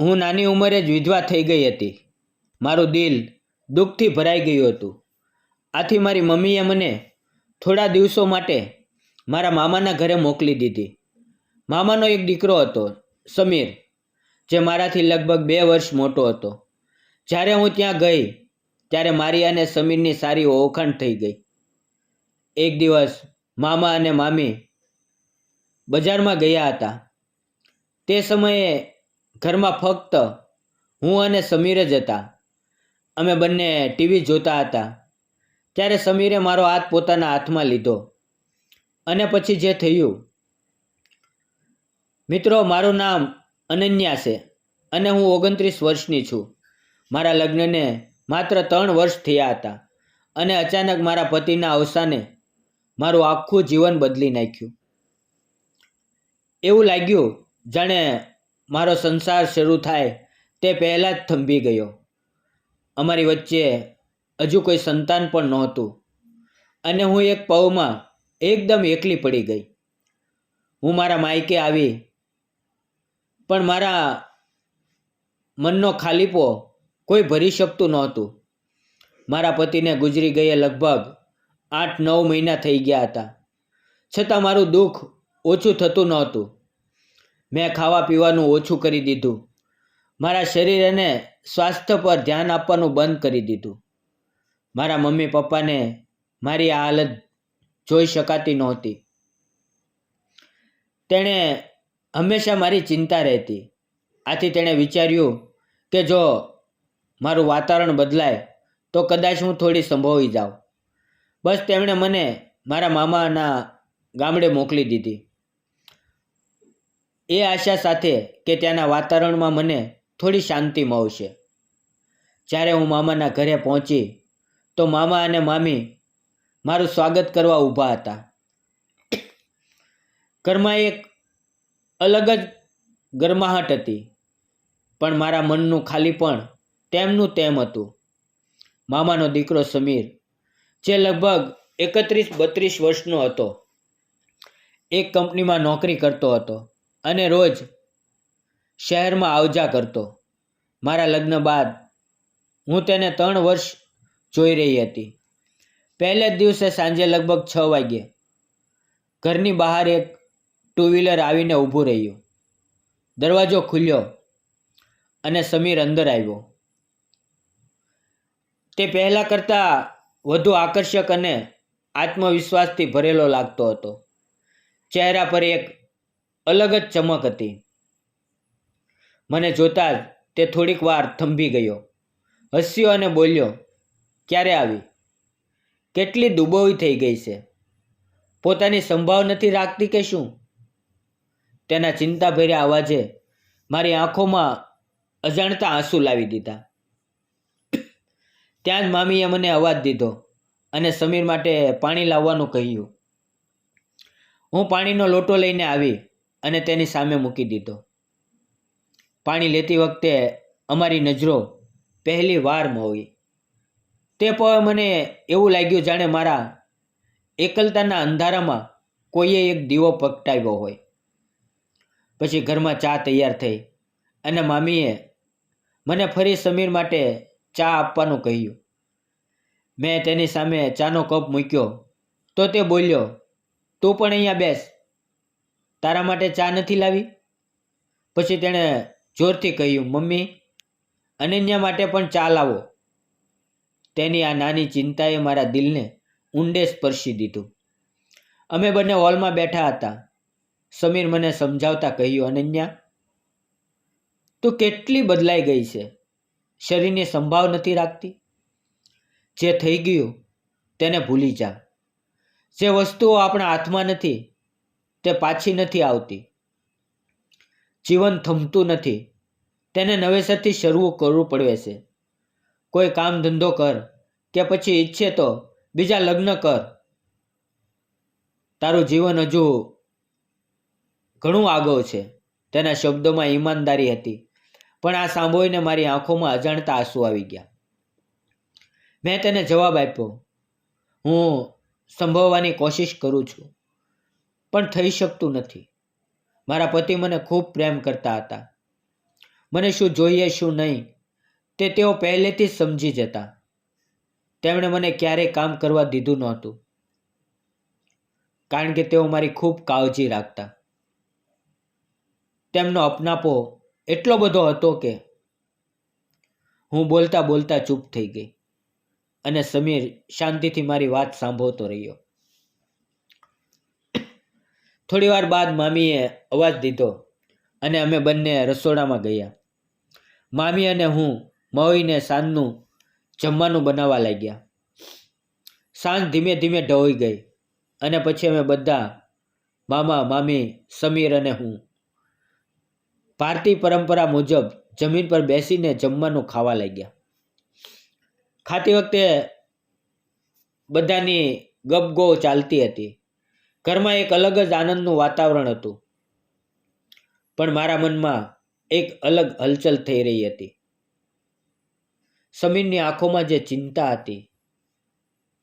હું નાની ઉંમરે જ વિધવા થઈ ગઈ હતી. મારું દિલ દુઃખથી ભરાઈ ગયું હતું. આથી મારી મમ્મીએ મને થોડા દિવસો માટે મારા મામાના ઘરે મોકલી દીધી. મામાનો એક દીકરો હતો, સમીર, જે મારાથી લગભગ બે વર્ષ મોટો હતો. જ્યારે હું ત્યાં ગઈ, ત્યારે મારી અને સમીરની સારી ઓળખાણ થઈ ગઈ. એક દિવસ મામા અને મામી બજારમાં ગયા હતા. તે સમયે ઘરમાં ફક્ત હું અને સમીર જ હતા. અમે બંને ટીવી જોતા હતા. ત્યારે સમીરે મારો હાથ પોતાના હાથમાં લીધો. અને પછી જે થયું, મિત્રો, મારું નામ અનન્યા છે અને હું ઓગણત્રીસ વર્ષની છું. મારા લગ્નને માત્ર ત્રણ વર્ષ થયા હતા અને અચાનક મારા પતિના અવસાને મારું આખું જીવન બદલી નાખ્યું. એવું લાગ્યું જાણે મારો સંસાર શરૂ થાય તે પહેલાં જ થંભી ગયો. અમારી વચ્ચે હજુ કોઈ સંતાન પણ નહોતું. અને હું એક પવમાં એકદમ એકલી પડી ગઈ. હું મારા માયકે આવી, પણ મારા મનનો ખાલીપો કોઈ ભરી શકતું નહોતું. મારા પતિને ગુજરી ગયે લગભગ આઠ નવ મહિના થઈ ગયા હતા. છતાં મારું દુઃખ ઓછું થતું નહોતું. મેં ખાવા પીવાનું ઓછું કરી દીધું. મારા શરીર અને સ્વાસ્થ્ય પર ધ્યાન આપવાનું બંધ કરી દીધું. મારા મમ્મી પપ્પાને મારી આ હાલત જોઈ શકાતી નહોતી. તેણે હંમેશા મારી ચિંતા રહેતી. આથી તેણે વિચાર્યું કે જો મારું વાતાવરણ બદલાય, તો કદાચ હું થોડી સંભોવી જાઉં. બસ તેમણે મને મારા મામાના ગામડે મોકલી દીધી. એ આશા સાથે કે ત્યાંના વાતાવરણમાં મને થોડી શાંતિ મળશે. જ્યારે હું મામાના ઘરે પહોંચી, તો મામા અને મામી મારું સ્વાગત કરવા ઊભા હતા. ઘરમાં એક અલગ જ ગરમાહટ હતી, પણ મારા મનનું ખાલી પણ તેમનું તેમ હતું. મામાનો દીકરો સમીર, જે લગભગ એકત્રીસ બત્રીસ વર્ષનો હતો, એક કંપનીમાં નોકરી કરતો હતો. અને રોજ શહેરમાં આવજા કરતો. મારા લગ્ન બાદ હું તેને ત્રણ વર્ષ જોઈ રહી હતી. પહેલે જ દિવસે સાંજે લગભગ છ વાગ્યે ઘરની બહાર એક ટુ વ્હીલર આવીને ઊભું રહ્યું. દરવાજો ખુલ્યો અને સમીર અંદર આવ્યો. તે પહેલાં કરતાં વધુ આકર્ષક અને આત્મવિશ્વાસથી ભરેલો લાગતો હતો. ચહેરા પર એક અલગ જ ચમક હતી. મને જોતાં જ તે થોડીક વાર થંભી ગયો. હસ્યો અને બોલ્યો, ક્યારે આવી? કેટલી દુબોવી થઈ ગઈ છે? પોતાની સંભાવ નથી રાખતી કે શું? તેના ચિંતાભર્યા અવાજે મારી આંખોમાં અજાણતા આંસુ લાવી દીધા. ત્યાં જ મામીએ મને અવાજ દીધો અને સમીર માટે પાણી લાવવાનું કહ્યું. હું પાણીનો લોટો લઈને આવી અને તેની સામે મૂકી દીધો. પાણી લેતી વખતે અમારી નજરો પહેલી વાર મોવી તે પણ મને એવું લાગ્યું જાણે મારા એકલતાના અંધારામાં કોઈએ એક દીવો પ્રગટાવ્યો હોય. પછી ઘરમાં ચા તૈયાર થઈ અને મામીએ મને ફરી સમીર માટે ચા આપવાનું કહ્યું. મેં તેની સામે ચાનો કપ મૂક્યો તો તે બોલ્યો, તું પણ અહીંયા બેસ. તારા માટે ચા નથી લાવી? પછી તેણે જોરથી કહ્યું, મમ્મી, અનન્યા માટે પણ ચા લાવો. તેની આ નાની ચિંતાએ મારા દિલને ઊંડે સ્પર્શી દીધું. અમે બંને હોલમાં બેઠા હતા. સમીર મને સમજાવતા કહ્યું, અનન્યા, તું કેટલી બદલાઈ ગઈ છે? શરીરને સંભાવ નથી રાખતી? જે થઈ ગયું, તેને ભૂલી જા. જે વસ્તુઓ આપણા હાથમાં નથી તે પાછી નથી આવતી. જીવન થમતું નથી. તેને નવેસરથી શરૂ કરવું પડવે છે. કોઈ કામ ધંધો કર કે પછી ઈચ્છે તો બીજા લગ્ન કર. તારું જીવન હજુ ઘણું આગળ છે. તેના શબ્દોમાં ઈમાનદારી હતી. પણ આ સાંભળીને મારી આંખોમાં અજાણતા આંસુ આવી ગયા. મેં તેને જવાબ આપ્યો. હું સંભવવાની કોશિશ કરું છું. પણ થઈ શકતું નથી. મારા પતિ મને ખૂબ પ્રેમ કરતા હતા. મને શું જોઈએ શું નહીં, તે તેઓ પહેલેથી જ સમજી જતા. તેમણે મને ક્યારેય કામ કરવા દીધું નહોતું. કારણ કે તેઓ મારી ખૂબ કાળજી રાખતા. તેમનો અપનાપો એટલો બધો હતો કે હું બોલતા બોલતા ચૂપ થઈ ગઈ અને સમીર શાંતિથી મારી વાત સાંભળતો રહ્યો. થોડી વાર બાદ મામીએ અવાજ દીધો અને અમે બંને રસોડામાં ગયા. મામી અને હું મળીને સાંજનું જમવાનું બનાવવા લાગ્યા. સાંજ ધીમે ધીમે ઢવાઈ ગઈ અને પછી અમે બધા મામા, મામી, સમીર અને હું ભારતીય પરંપરા મુજબ જમીન પર બેસીને જમવાનું ખાવા લાગ્યા. ખાતી વખતે બધાની ગપગો ચાલતી હતી. ઘરમાં એક અલગ જ આનંદનું વાતાવરણ હતું. પણ મારા મનમાં એક અલગ હલચલ થઈ રહી હતી. સમીરની આંખોમાં જે ચિંતા હતી,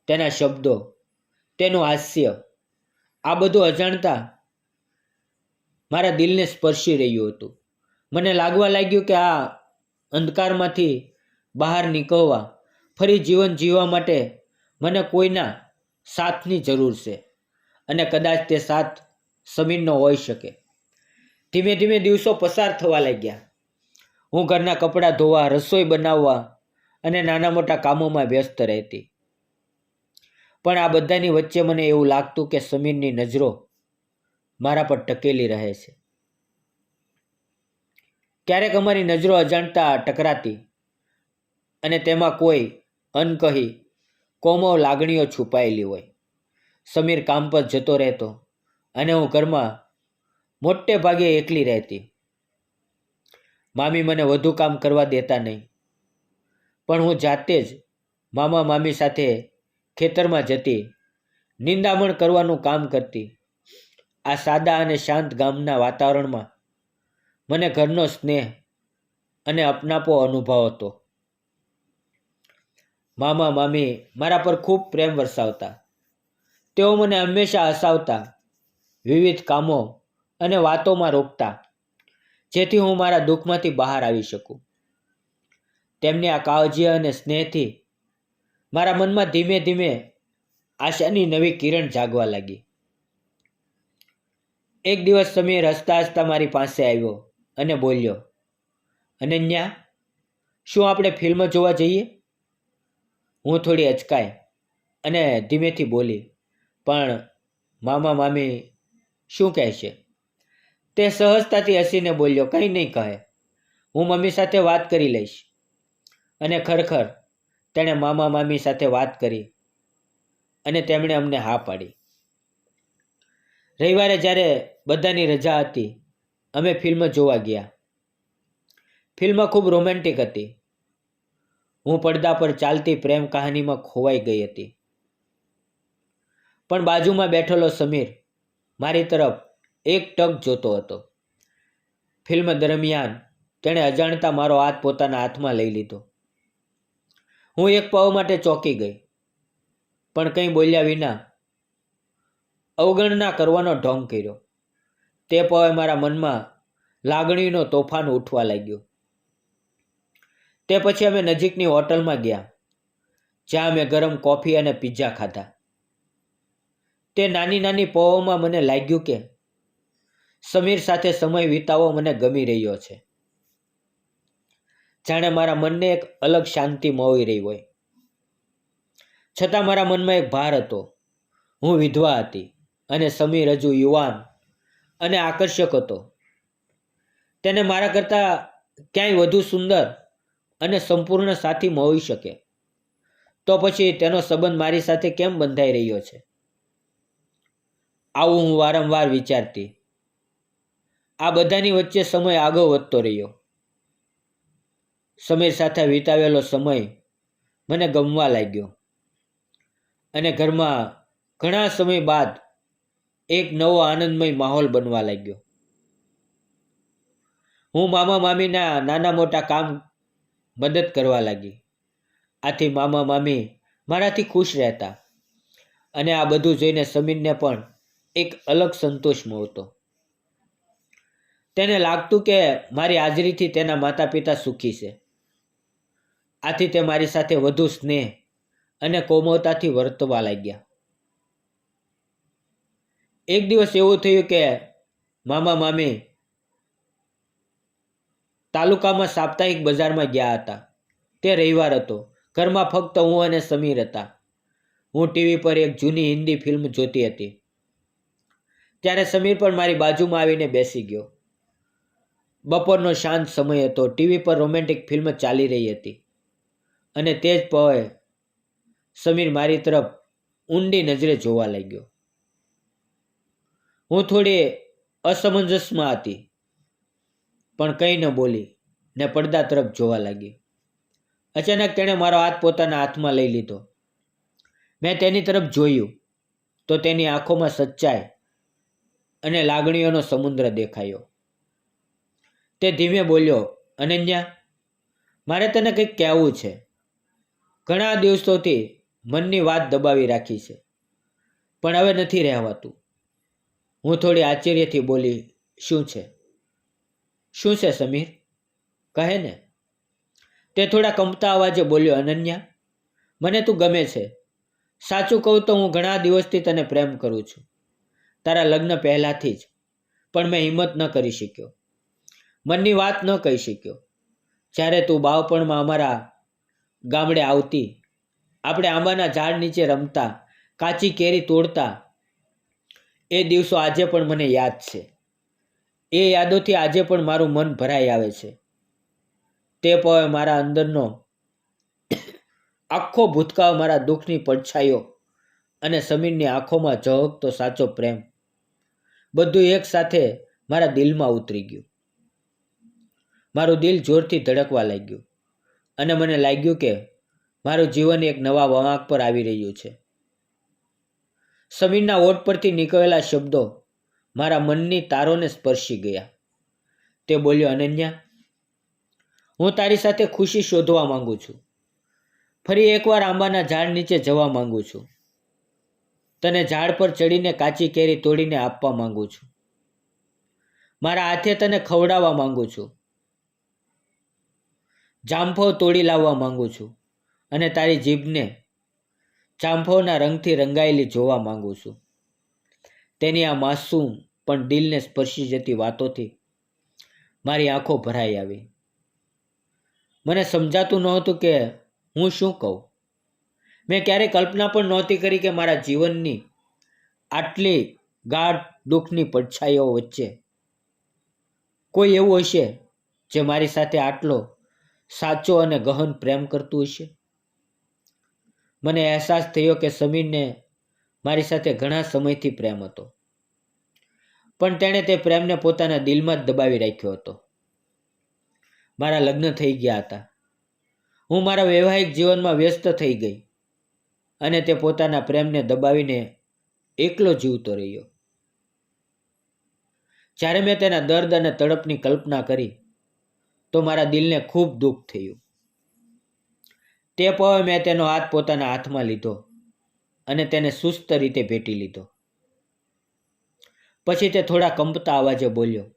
તેના શબ્દો, તેનું હાસ્ય, આ બધું અજાણતા મારા દિલને સ્પર્શી રહ્યું હતું. મને લાગવા લાગ્યું કે આ અંધકારમાંથી બહાર નીકળવા, ફરી જીવન જીવવા માટે મને કોઈના સાથની જરૂર છે. અને કદાચ તે સાત સમીરનો હોઈ શકે. ધીમે ધીમે દિવસો પસાર થવા લાગ્યા. હું ઘરના કપડાં ધોવા, રસોઈ બનાવવા અને નાના મોટા કામોમાં વ્યસ્ત રહેતી. પણ આ બધાની વચ્ચે મને એવું લાગતું કે સમીરની નજરો મારા પર ટકેલી રહે છે. ક્યારેક અમારી નજરો અજાણતા ટકરાતી અને તેમાં કોઈ અનકહી કોમો લાગણીઓ છુપાયેલી હોય. સમીર કામ પર જતો રહેતો અને હું ઘરમાં મોટે ભાગે એકલી રહેતી. મામી મને વધુ કામ કરવા દેતા નહીં. પણ હું જાતે જ મામા મામી સાથે ખેતરમાં જતી, નિંદામણ કરવાનું કામ કરતી. આ સાદા અને શાંત ગામના વાતાવરણમાં મને ઘરનો સ્નેહ અને અપનાપો અનુભવ હતો. મામા મામી મારા પર ખૂબ પ્રેમ વરસાવતા. તેઓ મને હંમેશા હસાવતા, વિવિધ કામો અને વાતોમાં રોકતા, જેથી હું મારા દુઃખમાંથી બહાર આવી શકું. તેમની આ કાળજી અને સ્નેહથી મારા મનમાં ધીમે ધીમે આશાની નવી કિરણ જાગવા લાગી. એક દિવસ સમીર હસતા હસતા મારી પાસે આવ્યો અને બોલ્યો, અનન્યા, શું આપણે ફિલ્મ જોવા જઈએ? હું થોડી અચકાઈ અને ધીમેથી બોલી પણ મામા મામી શું કહેશે તે સહજતાથી હસીને બોલ્યો, કંઈ નહીં, કહે. હું મમ્મી સાથે વાત કરી લઈશ. અને ખરેખર તેણે મામા મામી સાથે વાત કરી અને તેમણે અમને હા પાડી. રવિવારે જ્યારે બધાની રજા હતી, અમે ફિલ્મ જોવા ગયા. ફિલ્મ ખૂબ રોમેન્ટિક હતી. હું પડદા પર ચાલતી પ્રેમ કહાનીમાં ખોવાઈ ગઈ હતી. પણ બાજુમાં બેઠેલો સમીર મારી તરફ એક ટક જોતો હતો. ફિલ્મ દરમિયાન તેણે અજાણતા મારો હાથ પોતાના હાથમાં લઈ લીધો. હું એક પવ માટે ચોંકી ગઈ, પણ કંઈ બોલ્યા વિના અવગણના કરવાનો ઢોંગ કર્યો. તે પવે મારા મનમાં લાગણીનો તોફાન ઉઠવા લાગ્યો. તે પછી અમે નજીકની હોટલમાં ગયા, જ્યાં અમે ગરમ કોફી અને પિઝા ખાધા. તે નાની નાની પહોમાં મને લાગ્યું કે સમીર સાથે સમય વિતાવવો મને ગમી રહ્યો છે. જાણે મારા મનને એક અલગ શાંતિ મળી રહી હોય. છતાં મારા મનમાં એક ભાર હતો. હું વિધવા હતી અને સમીર હજુ યુવાન અને આકર્ષક હતો. તેને મારા કરતાં ક્યાંય વધુ સુંદર અને સંપૂર્ણ સાથી મળી શકે. તો પછી તેનો સંબંધ મારી સાથે કેમ બંધાઈ રહ્યો છે? આવું હું વારંવાર વિચારતી. આ બધાની વચ્ચે સમય આગળ વધતો રહ્યો. સમય સાથે વિતાવેલો સમય મને ગમવા લાગ્યો. અને ઘરમાં ઘણા સમય બાદ એક નવો આનંદમય માહોલ બનવા લાગ્યો. હું મામા મામીના નાના મોટા કામ મદદ કરવા લાગી. આથી મામા મામી મારાથી ખુશ રહેતા. અને આ બધું જોઈને સમીરને પણ એક અલગ સંતોષ મળતો તેને લાગતું કે મારી હાજરીથી તેના માતા પિતા સુખી છે. આથી તે મારી સાથે વધુ સ્નેહ અને કોમળતાથી વર્તવા લાગ્યા. એક દિવસ એવું થયું કે મામા મામી તાલુકામાં સાપ્તાહિક બજારમાં ગયા હતા. તે રવિવાર હતો. ઘરમાં ફક્ત હું અને સમીર હતા. હું ટીવી પર એક જૂની હિન્દી ફિલ્મ જોતી હતી. ત્યારે સમીર પણ મારી બાજુમાં આવીને બેસી ગયો. બપોરનો શાંત સમય હતો. ટીવી પર રોમેન્ટિક ફિલ્મ ચાલી રહી હતી. અને તે જ પવે સમીર મારી તરફ ઊંડી નજરે જોવા લાગ્યો. હું થોડી અસમંજસમાં હતી, પણ કંઈ ન બોલી ને પડદા તરફ જોવા લાગી. અચાનક તેણે મારો હાથ પોતાના હાથમાં લઈ લીધો. મેં તેની તરફ જોયું તો તેની આંખોમાં સચ્ચાઈ અને લાગણીઓનો સમુદ્ર દેખાયો. તે ધીમે બોલ્યો, અનન્યા, મારે તને કંઈક કહેવું છે. ઘણા દિવસોથી મનની વાત દબાવી રાખી છે, પણ હવે નથી રહેવાતું. હું થોડી આશ્ચર્યથી બોલી, શું છે? શું છે સમીર? કહે ને. તે થોડા કંપતા અવાજે બોલ્યો, અનન્યા, મને તું ગમે છે. સાચું કહું તો હું ઘણા દિવસથી તને પ્રેમ કરું છું. તારા લગ્ન પહેલાંથી જ. પણ મેં હિંમત ન કરી શક્યો. મનની વાત ન કહી શક્યો. જ્યારે તું બાવપણમાં અમારા ગામડે આવતી, આપણે આંબાના ઝાડ નીચે રમતા, કાચી કેરી તોડતા, એ દિવસો આજે પણ મને યાદ છે. એ યાદોથી આજે પણ મારું મન ભરાઈ આવે છે. તે પવે મારા અંદરનો આખો ભૂતકાળ મારા દુઃખની પડછાયો અને સમીરની આંખોમાં ઝળકતો સાચો પ્રેમ. બધું એક સાથે મારા દિલમાં ઉતરી ગયું. મારું દિલ જોરથી ધડકવા લાગ્યું અને મને લાગ્યું કે મારું જીવન એક નવા વળાંક પર આવી રહ્યું છે. સમીરના ઓટ પરથી નીકળેલા શબ્દો મારા મનની તારોને સ્પર્શી ગયા. તે બોલ્યો, અનન્યા, હું તારી સાથે ખુશી શોધવા માંગુ છું. ફરી એકવાર આંબાના ઝાડ નીચે જવા માંગુ છું. તને ઝાડ પર ચડીને કાચી કેરી તોડીને આપવા માંગુ છું. મારા હાથે તને ખવડાવવા માંગુ છું. જામફળ તોડી લાવવા માંગુ છું અને તારી જીભને જામફળના રંગથી રંગાયેલી જોવા માંગુ છું. તેની આ માસૂમ પણ દિલને સ્પર્શી જતી વાતોથી મારી આંખો ભરાઈ આવી. મને સમજાતું નહોતું કે હું શું કહું. મેં ક્યારેય કલ્પના પણ નહોતી કરી કે મારા જીવનની આટલી ગાઢ દુઃખની પડછાઈઓ વચ્ચે કોઈ એવું હશે જે મારી સાથે આટલો સાચો અને ગહન પ્રેમ કરતું હશે? મને અહેસાસ થયો કે સમીરને મારી સાથે ઘણા સમયથી પ્રેમ હતો, પણ તેણે તે પ્રેમને પોતાના દિલમાં જ દબાવી રાખ્યો હતો. મારા લગ્ન થઈ ગયા હતા. હું મારા વૈવાહિક જીવનમાં વ્યસ્ત થઈ ગઈ. અને તે પોતાના પ્રેમને દબાવીને એકલો જીવતો રહ્યો. જ્યારે મેં તેના દર્દ અને તડપની કલ્પના કરી, તો મારા દિલને ખૂબ દુઃખ થયું. તે પવે મેં તેનો હાથ પોતાના હાથમાં લીધો અને તેને સુસ્ત રીતે ભેટી લીધો. પછી તે થોડા કંપતા અવાજે બોલ્યો,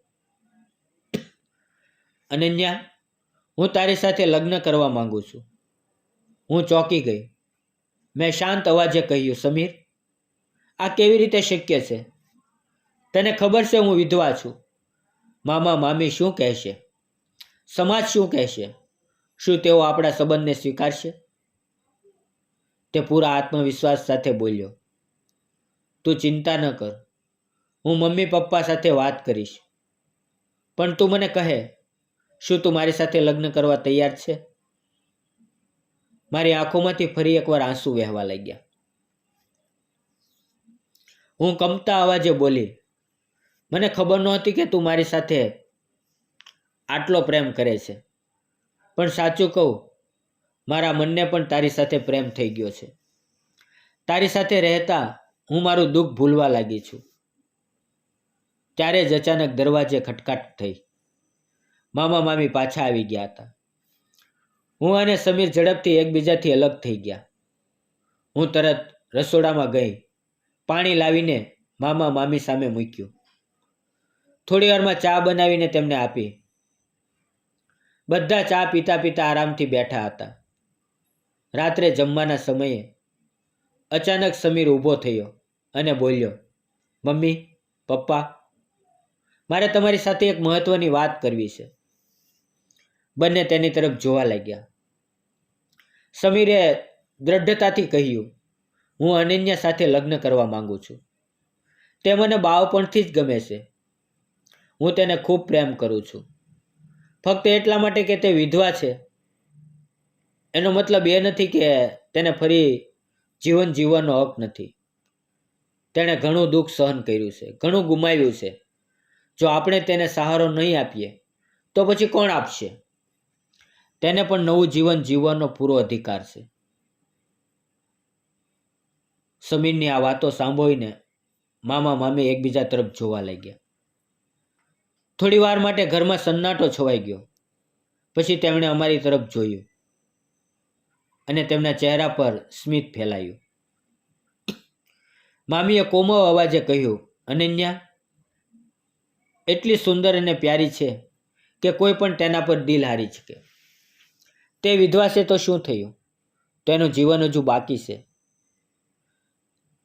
અનન્યા, હું તારી સાથે લગ્ન કરવા માંગુ છું. હું ચોંકી ગઈ. મેં શાંત અવાજે કહ્યું, સમીર, આ કેવી રીતે શક્ય છે? તને ખબર છે હું વિધવા છું. મામા, મામી શું કહેશે? સમાજ શું કહેશે? શું તેઓ આપણા સંબંધને સ્વીકારશે? તે પૂરા આત્મવિશ્વાસ સાથે બોલ્યો, તું ચિંતા ન કર. હું મમ્મી, પપ્પા સાથે વાત કરીશ. પણ તું મને કહે, શું તું મારી સાથે લગ્ન કરવા તૈયાર છે? મારી આંખોમાંથી ફરી એકવાર આંસુ વહેવા લાગ્યા. હું કમતા અવાજે બોલી, મને ખબર નહોતી કે તું મારી સાથે આટલો પ્રેમ કરે છે. પણ સાચું કહું, મારા મનને પણ તારી સાથે પ્રેમ થઈ ગયો છે. તારી સાથે રહેતા હું મારું દુઃખ ભૂલવા લાગી છું. ત્યારે જ અચાનક દરવાજે ખટકાટ થઈ. મામા મામી પાછા આવી ગયા હતા. હું અને સમીર ઝડપથી એકબીજાથી અલગ થઈ ગયા. હું તરત રસોડામાં ગઈ. પાણી લાવીને મામા મામી સામે મૂક્યું. થોડી વારમાં ચા બનાવીને તેમને આપી. બધા ચા પીતા પીતા આરામથી બેઠા હતા. રાત્રે જમવાના સમયે અચાનક સમીર ઊભો થયો અને બોલ્યો, મમ્મી, પપ્પા, મારે તમારી સાથે એક મહત્વની વાત કરવી છે. બંને તેની તરફ જોવા લાગ્યા. સમીરે દ્રઢતાથી કહ્યું, હું અનન્યા સાથે લગ્ન કરવા માંગુ છું. તે મને બાળપણથી જ ગમે છે. હું તેને ખૂબ પ્રેમ કરું છું. ફક્ત એટલા માટે કે તે વિધવા છે. એનો મતલબ એ નથી કે તેને ફરી જીવન જીવવાનો હક નથી. તેણે ઘણું દુઃખ સહન કર્યું છે, ઘણું ગુમાવ્યું છે. જો આપણે તેને સહારો નહીં આપીએ, તો પછી કોણ આપશે? તેને પણ નવું જીવન જીવવાનો પૂરો અધિકાર છે. સમીરની આ વાતો સાંભળીને મામા મામી એકબીજા તરફ જોવા લાગ્યા. થોડી વાર માટે ઘરમાં સન્નાટો છવાઈ ગયો. પછી તેમણે અમારી તરફ જોયું અને તેમના ચહેરા પર સ્મિત ફેલાયું. મામીએ કોમળ અવાજે કહ્યું, અનન્યા, એટલી સુંદર અને પ્યારી છે કે કોઈ પણ તેના પર દિલ હારી શકે. તે વિધવા છે તો શું થયું? તેનું જીવન હજુ બાકી છે.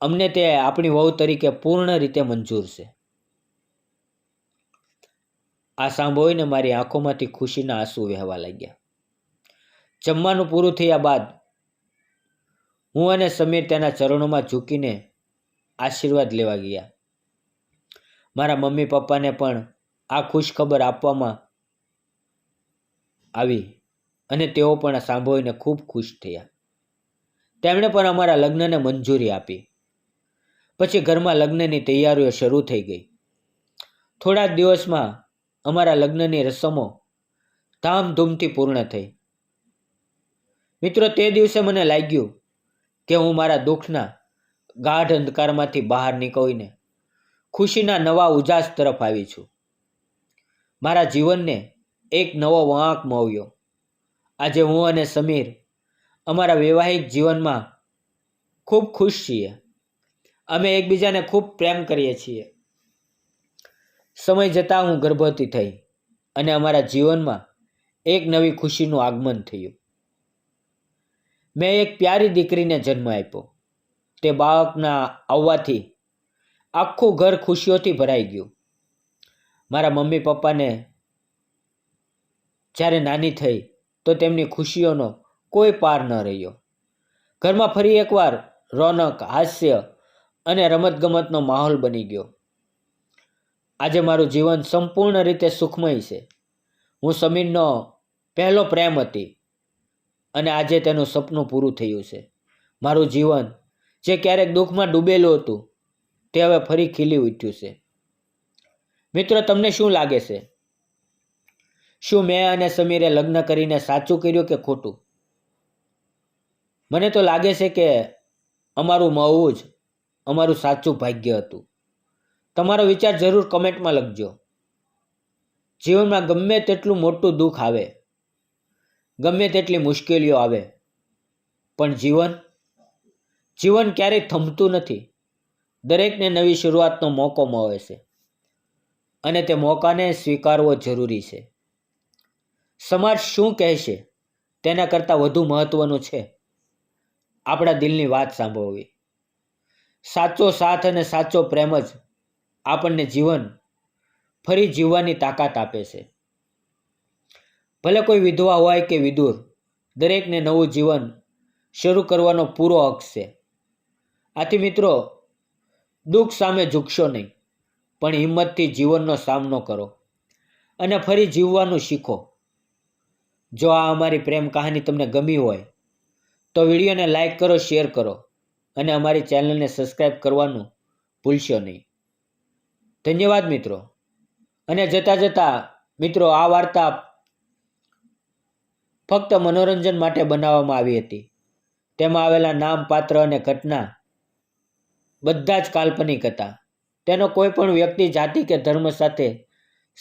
અમને તે આપણી વહુ તરીકે પૂર્ણ રીતે મંજૂર છે. આ સાંભળીને મારી આંખોમાંથી ખુશીના આંસુ વહેવા લાગ્યા. જમવાનું પૂરું થયા બાદ હું અને સમીર તેના ચરણોમાં ઝૂકીને આશીર્વાદ લેવા ગયા. મારા મમ્મી પપ્પાને પણ આ ખુશ ખબર આપવામાં આવી. અને તેઓ પણ સાંભળીને ખૂબ ખુશ થયા. તેમણે પણ અમારા લગ્નને મંજૂરી આપી. પછી ઘરમાં લગ્નની તૈયારીઓ શરૂ થઈ ગઈ. થોડા દિવસમાં અમારા લગ્નની રસમો ધામધૂમથી પૂર્ણ થઈ. મિત્રો, તે દિવસે મને લાગ્યું કે હું મારા દુઃખના ગાઢ અંધકારમાંથી બહાર નીકળીને ખુશીના નવા ઉજાસ તરફ આવી છું. મારા જીવનને એક નવો વાંક મળ્યો. આજે હું અને સમીર અમારા વૈવાહિક જીવનમાં ખૂબ ખુશ છીએ. અમે એકબીજાને ખૂબ પ્રેમ કરીએ છીએ. સમય જતાં હું ગર્ભવતી થઈ અને અમારા જીવનમાં એક નવી ખુશીનું આગમન થયું. મેં એક પ્યારી દીકરીને જન્મ આપ્યો. તે બાળકના આવવાથી આખું ઘર ખુશીઓથી ભરાઈ ગયું. મારા મમ્મી પપ્પાને જ્યારે નાની થઈ તો તેમની ખુશીઓનો કોઈ પાર ન રહ્યો. ઘરમાં ફરી એકવાર રોનક, હાસ્ય અને રમતગમતનો માહોલ બની ગયો. આજે મારું જીવન સંપૂર્ણ રીતે સુખમય છે. હું સમીરનો પહેલો પ્રેમ હતી અને આજે તેનું સપનું પૂરું થયું છે. મારું જીવન જે ક્યારેક દુઃખમાં ડૂબેલું હતું, તે હવે ફરી ખીલી ઉઠ્યું છે. મિત્રો, તમને શું લાગે છે? શું મેં અને સમીરે લગ્ન કરીને સાચું કર્યું કે ખોટું? મને તો લાગે છે કે અમારું મળવું જ અમારું સાચું ભાગ્ય હતું. તમારો વિચાર જરૂર કમેન્ટમાં લખજો. જીવનમાં ગમે તેટલું મોટું દુઃખ આવે, ગમે તેટલી મુશ્કેલીઓ આવે, પણ જીવન જીવન ક્યારેય થમતું નથી. દરેકને નવી શરૂઆતનો મોકો મળે છે. અને તે મોકાને સ્વીકારવો જરૂરી છે. સમાજ શું કહેશે તેના કરતાં વધુ મહત્ત્વનું છે. આપણા દિલની વાત સાંભળવી. સાચો સાથ અને સાચો પ્રેમ જ આપણને જીવન ફરી જીવવાની તાકાત આપે છે. ભલે કોઈ વિધવા હોય કે વિદુર દરેકને નવું જીવન શરૂ કરવાનો પૂરો હક છે. આથી મિત્રો, દુઃખ સામે ઝૂકશો નહીં, પણ હિંમતથી જીવનનો સામનો કરો અને ફરી જીવવાનું શીખો. જો આ અમારી પ્રેમ કહાની તમને ગમી હોય, તો વિડીયોને લાઇક કરો, શેર કરો અને અમારી ચેનલને સબસ્ક્રાઈબ કરવાનું ભૂલશો નહીં. ધન્યવાદ મિત્રો. અને જતાં જતાં મિત્રો, આ વાર્તા ફક્ત મનોરંજન માટે બનાવવામાં આવી હતી. તેમાં આવેલા નામ, પાત્ર અને ઘટના બધા જ કાલ્પનિક હતા. તેનો કોઈ પણ વ્યક્તિ, જાતિ કે ધર્મ સાથે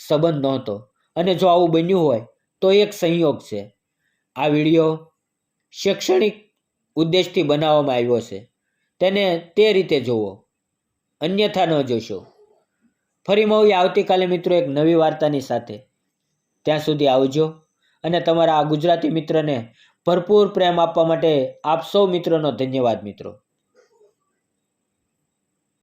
સંબંધ નહોતો. અને જો આવું બન્યું હોય તો એક સંયોગ છે. આ વીડિયો શૈક્ષણિક ઉદ્દેશથી બનાવવામાં આવ્યો છે. તેને તે રીતે જોવો અન્યથા ન જોશો. ફરી મળીએ આવતીકાલે મિત્રો એક નવી વાર્તાની સાથે. ત્યાં સુધી આવજો અને તમારા આ ગુજરાતી મિત્રને ભરપૂર પ્રેમ આપવા માટે આપ સૌ મિત્રોનો ધન્યવાદ મિત્રો.